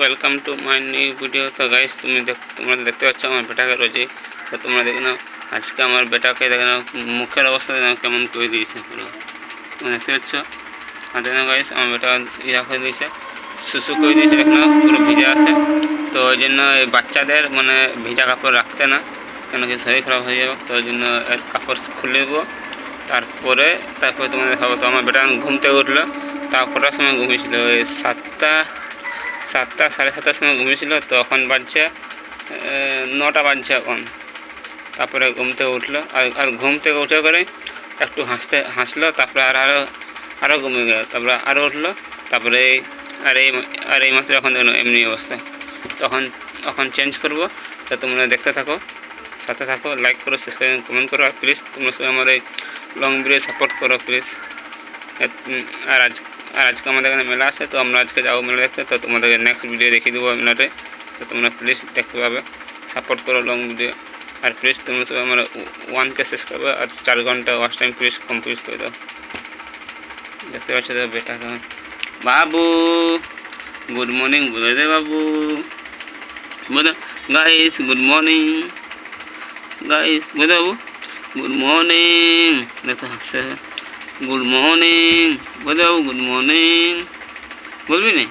Welcome to my new video তো guys তুমি দেখ, তোমরা দেখতে পাচ্ছ আমার বেটাকে রোজে। তো তোমরা দেখে নাও, আজকে আমার বেটাকে দেখে নাও, মুখের অবস্থা দেখে কেমন করে দিয়েছে পুরো। তোমরা দেখতে পাচ্ছ? আর দেখে গাইস আমার বেটা ইয়া করে দিয়েছে শুশু করে দিয়েছে, দেখে নাও, পুরো ভিজে আছে। তো ওই জন্য এই বাচ্চাদের মানে ভিজা কাপড় রাখতে না, কেন কি শরীর খারাপ হয়ে যাবে। তো ওই জন্য কাপড় খুলে দেবো। তারপরে তারপরে তোমাদের দেখাবো। তো আমার বেটা ঘুম থেকে উঠল, তা কটার সময় ঘুমিয়েছিল? ওই সাতটা সাতটা, সাড়ে সাতটার সময় ঘুমিয়েছিল তো এখন বাজছে নটা বাজছে এখন। তারপরে ঘুম থেকে উঠল, আর আর ঘুম থেকে উঠে করে একটু হাসতে, হাসলো, তারপরে আর আরও আরও ঘুমিয়ে গেল, তারপরে আরও উঠল, তারপরে আর এই আর এই মাত্র এখন এমনি অবস্থা। তখন, এখন চেঞ্জ করব, তা তোমরা দেখতে থাকো, সাথে থাকো লাইক করো সাবস্ক্রাইব কমেন্ট করো, আর প্লিজ তোমরা সবাই আমার এই লং ভিডিও সাপোর্ট করো প্লিজ আর আজ আর আজকে আমাদের এখানে মেলা আছে তো আমরা আজকে যাব মেলা দেখতে তো তোমাদেরকে নেক্সট ভিডিও দেখিয়ে দেবো মেলাতে তো তোমরা প্লিজ দেখতে পাবে সাপোর্ট করো লং ভিডিও আর প্লিজ তোমরা সবাই আমার ওয়ান কে শেষ করবে আর চার ঘণ্টা ওয়াচ টাইম প্লিজ কমপ্লিট করে দাও দেখতে পাচ্ছ তো বেটা কেমন বাবু গুড মর্নিং বলে দে বাবু বলে গাইস গুড মর্নিং গাইস বলে বাবু গুড মর্নিং দেখতে হাসছে ગુડ મોર્નિંગ. બધા ગુડ મોર્નિંગ. બોલવી ને?